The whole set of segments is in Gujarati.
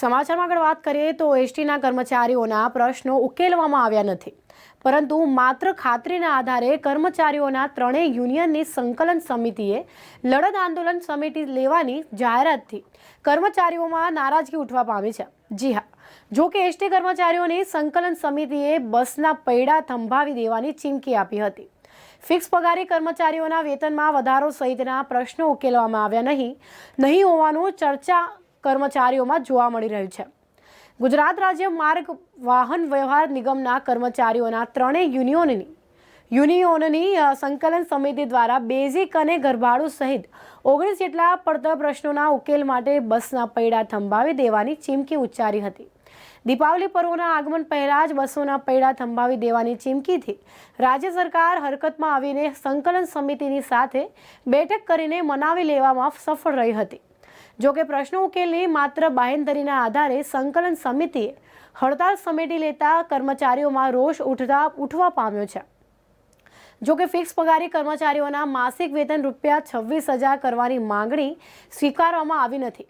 સમાચારમાં આગળ વાત કરીએ તો એસટીના કર્મચારીઓના પ્રશ્નો ઉકેલવામાં આવ્યા નથી. પરંતુ માત્ર ખાતરીના આધારે કર્મચારીઓના ત્રણેય યુનિયનની સંકલન સમિતિએ લડત આંદોલન સમિતિ લેવાની જાહેરાતથી કર્મચારીઓમાં નારાજગી ઉઠવા પામી છે. જી હા, જો કે એસટી કર્મચારીઓની સંકલન સમિતિએ બસના પૈડા થંભાવી દેવાની ચીમકી આપી હતી. ફિક્સ પગારી કર્મચારીઓના વેતનમાં વધારો સહિતના પ્રશ્નો ઉકેલવામાં આવ્યા નહીં. નહીં હોવાનું ચર્ચા કર્મચારીઓમાં જોવા મળી રહ્યું છે. ગુજરાત રાજ્ય માર્ગ વાહન વ્યવહાર નિગમના કર્મચારીઓના ત્રણેય યુનિયનની યુનિયનની સંકલન સમિતિ દ્વારા બેઝિક અને ગરભાડું સહિત ઓગણીસ જેટલા પડતર પ્રશ્નોના ઉકેલ માટે બસના પૈડા થંભાવી દેવાની ચીમકી ઉચ્ચારી હતી. દીપાવલી પર્વના આગમન પહેલા જ બસોના પૈડા થંભાવી દેવાની ચીમકીથી રાજ્ય સરકાર હરકતમાં આવીને સંકલન સમિતિની સાથે બેઠક કરીને મનાવી લેવામાં સફળ રહી હતી. જો પ્રશ્ન ઉકેલની માત્ર બાહેંધરીના આધારે સંકલન સમિતિએ હડતાલ સમેટી લેતા કર્મચારીઓમાં રોષ ઉઠતા ઉઠવા પામ્યો છે. જો કે ફિક્સ પગારી કર્મચારીઓના માસિક વેતન રૂપિયા છવ્વીસ હજાર કરવાની માંગણી સ્વીકારવામાં આવી નથી.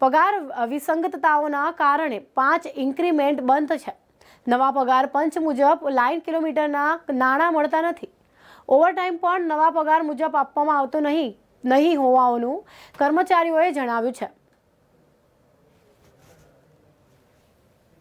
પગાર વિસંગતતાઓના કારણે પાંચ ઇન્ક્રીમેન્ટ બંધ છે. નવા પગાર પંચ મુજબ લાઇન કિલોમીટરના નાણાં મળતા નથી. ઓવરટાઈમ પણ નવા પગાર મુજબ આપવામાં આવતો નહીં. નહીં હોવાનું કર્મચારીઓએ જણાવ્યું છે.